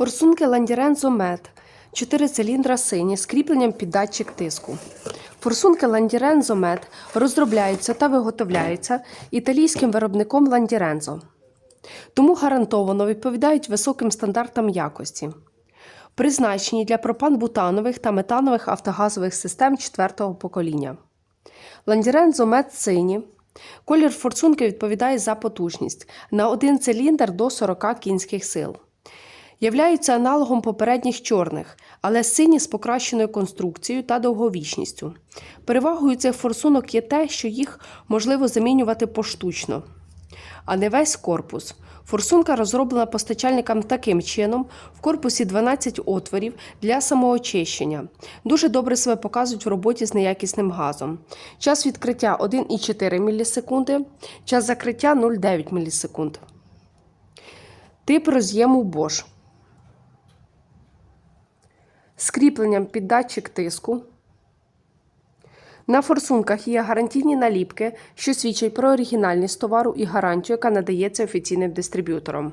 Форсунки Ландірензо Мед. 4 циліндра сині з кріпленням під датчик тиску. Форсунки Ландірензо Мед розробляються та виготовляються італійським виробником Ландірензо. Тому гарантовано відповідають високим стандартам якості. Призначені для пропан-бутанових та метанових автогазових систем четвертого покоління. Ландірензо Мед сині. Колір форсунки відповідає за потужність на один циліндр до 40 кінських сил. Являються аналогом попередніх чорних, але сині з покращеною конструкцією та довговічністю. Перевагою цих форсунок є те, що їх можливо замінювати поштучно, а не весь корпус. Форсунка розроблена постачальникам таким чином: в корпусі 12 отворів для самоочищення. Дуже добре себе показують в роботі з неякісним газом. Час відкриття 1,4 мілісекунди, час закриття 0,9 мілісекунд. Тип роз'єму Bosch. З кріпленням під датчик тиску. На форсунках є гарантійні наліпки, що свідчать про оригінальність товару і гарантію, яка надається офіційним дистриб'ютором.